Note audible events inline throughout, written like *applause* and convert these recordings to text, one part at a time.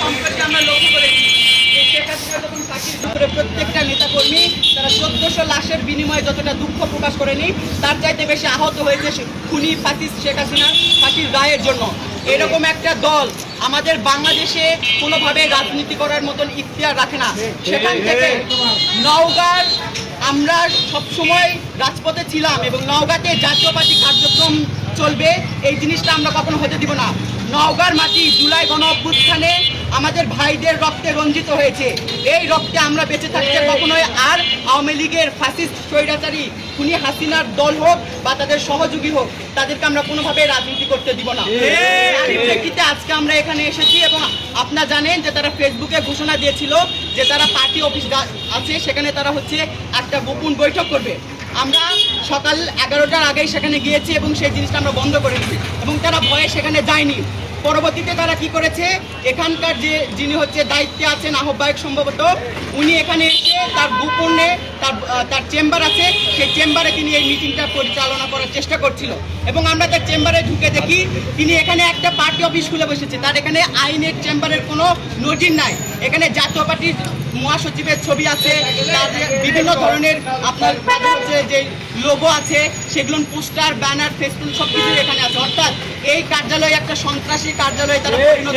সম্প্রতি আমরা লক্ষ্য তারা চোদ্দশো লাশের বিনিময়ে যতটা দুঃখ প্রকাশ করেনি, তার চাইতে বেশি আহত হয়েছে খুনি ফাঁসিস শেখ হাসিনা ফাঁসির রায়ের জন্য। এরকম একটা দল আমাদের বাংলাদেশে কোনোভাবে রাজনীতি করার মতন ইতিহার রাখে না। সেখান থেকে নওগাঁর আমরা সবসময় রাজপথে ছিলাম এবং নওগাঁতে জাতীয় পার্টি কার্যক্রম চলবে। এই জিনিসটা আমরা কখনো হতে দিব না। নওগাঁর মাটি জুলাই গণ অভ্যুত্থানে আমাদের ভাইদের রক্তে রঞ্জিত হয়েছে। এই রক্তে আমরা বেঁচে থাকতে কখনোই আর আওয়ামী লীগের ফাসিস্ট স্বৈরাচারী খুনি হাসিনার দল হোক বা তাদের সহযোগী হোক তাদেরকে আমরা কোনোভাবে রাজনীতি করতে দিব না। প্রেক্ষিতে আজকে আমরা এখানে এসেছি এবং আপনারা জানেন যে তারা ফেসবুকে ঘোষণা দিয়েছিল যে তারা পার্টি অফিস আছে, সেখানে তারা হচ্ছে একটা গোপন বৈঠক করবে। আমরা সকাল এগারোটার আগেই সেখানে গিয়েছি এবং সেই জিনিসটা আমরা বন্ধ করে দিয়েছি। এবং তারা ভয়ে সেখানে যায়নি। পরবর্তীতে তারা কি করেছে? এখানকার যে যিনি হচ্ছে দায়িত্বে আছেন আহ্বায়ক সম্ভবত, উনি এখানে এসে তার গোপনে তার তার চেম্বার আছে। সেই চেম্বারে তিনি এই মিটিংটা পরিচালনা করার চেষ্টা করছিল। এবং আমরা তার চেম্বারে ঢুকে দেখি, তিনি এখানে একটা পার্টি অফিস খুলে বসেছে। তার এখানে আইনের চেম্বারের কোনো নজির নাই। এখানে জাতীয় পার্টির মহাসচিবের ছবি আছে। তার বিভিন্ন ধরনের আপনার যে লোগো আছে সেগুলো পোস্টার ব্যানার ফেসবুক সব কিছু এখানে আছে। অর্থাৎ এই কার্যালয় একটা সন্ত্রাসী কার্যালয়ে তারা পরিণত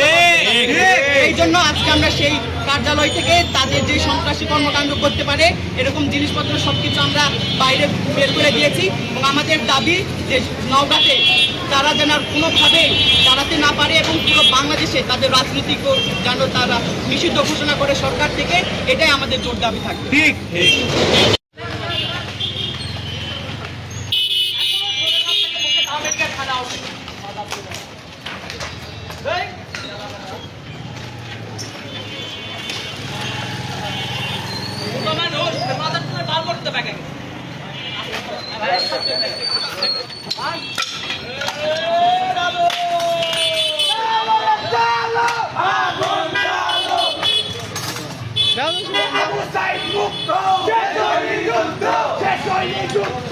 এই জন্য আজকে আমরা সেই কার্যালয় থেকে তাদের যে সন্ত্রাসী কর্মকাণ্ড করতে পারে এরকম জিনিসপত্র সবকিছু আমরা বাইরে বের করে দিয়েছি। এবং আমাদের দাবি যে নওগাঁতে তারা যেন আর কোনোভাবে দাঁড়াতে না পারে এবং পুরো বাংলাদেশে তাদের রাজনীতি কর- যেন তারা নিষিদ্ধ ঘোষণা করে সরকার থেকে এটাই আমাদের জোর দাবি থাকবে। ঠিক আবু সাইদ মুক্ত শেষ হয়নি যুদ্ধ শেষ হয়নি যুদ্ধ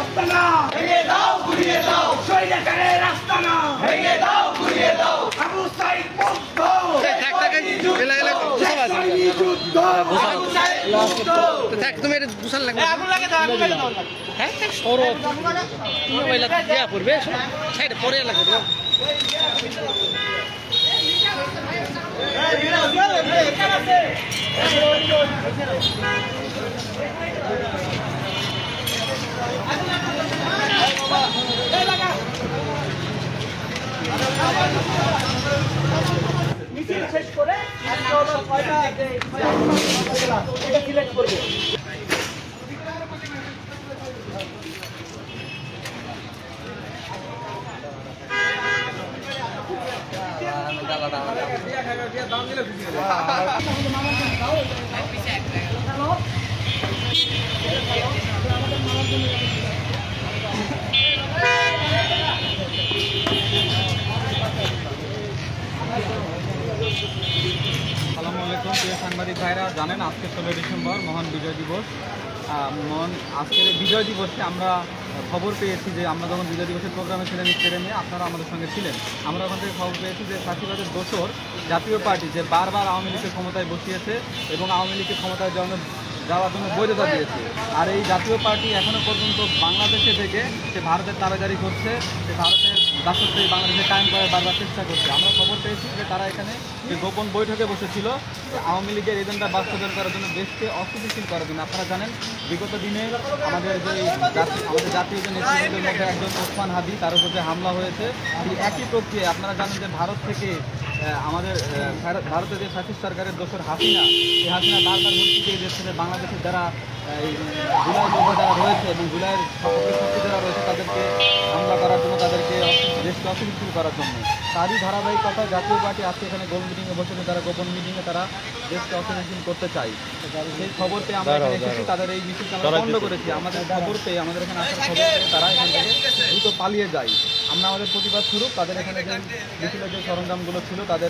রাস্তা না। ভেঙে দাও ঘুরিয়ে দাও। শৈলে তারে রাস্তা না। ভেঙে দাও ঘুরিয়ে দাও। আবু সাইদ মুক্ত। হ্যাঁ পরে লাগবে মিছিল শেষ করে এটা সিলেক্ট করবে। আসসালামু *laughs* সাংবাদিক ভাইরা জানেন, আজকে ষোলোই ডিসেম্বর, মহান বিজয় দিবস। মহান, আজকের বিজয় দিবসে আমরা খবর পেয়েছি যে আমরা যখন বিজয় দিবসের প্রোগ্রামে ছিলেন স্টেডিয়ামে আপনারা আমাদের সঙ্গে ছিলেন। আমরা ওখান থেকে খবর পেয়েছি যে ফাঁসিবাদের দোসর জাতীয় পার্টি যে বারবার আওয়ামী লীগের ক্ষমতায় বসিয়েছে এবং আওয়ামী লীগের ক্ষমতায় জন্য যাওয়ার জন্য বৈধতা দিয়েছে। আর এই জাতীয় পার্টি এখনও পর্যন্ত বাংলাদেশে থেকে সে ভারতের তাবেদারি করছে, সে ভারতের দাসত্ব বাংলাদেশে কায়েম করার বারবার চেষ্টা করছে। আমরা খবর পেয়েছি যে তারা এখানে যে গোপন বৈঠকে বসেছিল। আওয়ামী লীগের এজেন্ডা বাস্তবায়ন করার জন্য দেশকে অস্থিতিশীল করার জন্য। আপনারা জানেন, বিগত দিনে আমাদের যে আমাদের জাতীয় যে নেতৃত্বের মধ্যে একজন ওসমান হাদি, তার উপর যে হামলা হয়েছে এই একই প্রক্রিয়া আপনারা জানেন যে ভারত থেকে আমাদের ভারতের যে ফ্যাসিস্ট সরকারের দোসর হাসিনা এই হাসিনা বারবার হুমকি দিয়ে দিচ্ছে যে বাংলাদেশের যারা এই জুলাই যোদ্ধা যারা রয়েছে এবং জুলাইয়ের সপক্ষে যারা রয়েছে তাদেরকে হামলা করার জন্য তাদেরকে দেশকে অস্থিতিশীল করার জন্য। তারই ধারাবাহিকতা জাতীয় পার্টি আজকে এখানে গোল মিটিংয়ে বসেছে তারা গোপন মিটিংয়ে তারা দেশকে অস্থিতিশীল করতে চায়। সেই খবর পেয়ে আমরা এখানে এসেছি তাদের এই মিছিলকে আমরা বন্ধ করেছি। আমাদের খবর পেয়ে আমাদের এখানে আসার খবর পেয়ে তারা এখান থেকে দ্রুত পালিয়ে যায়। আমরা আমাদের প্রতিবাদ স্বরূপ তাদের এখানে যে মিছিলের যে সরঞ্জামগুলো ছিল তাদের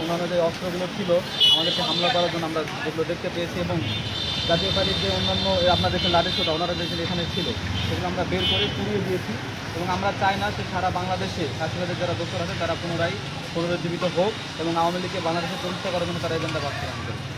অন্যান্য যে অস্ত্রগুলো ছিল আমাদেরকে হামলা করার জন্য আমরা যেগুলো দেখতে পেয়েছি এবং জাতীয় পার্টির যে অন্যান্য আপনার দেখেন লাঠি ওনারা দেশের এখানে ছিল, সেগুলো আমরা বের করে পুড়িয়ে দিয়েছি এবং আমরা চাই না যে সারা বাংলাদেশে কাশ্মীরের যারা দোষর আছে, তারা পুনরায় পুনরুজ্জীবিত হোক এবং আওয়ামী লীগকে বাংলাদেশে প্রতিষ্ঠা করার জন্য তারা এজেন্ডা বাস্তবায়ন করবে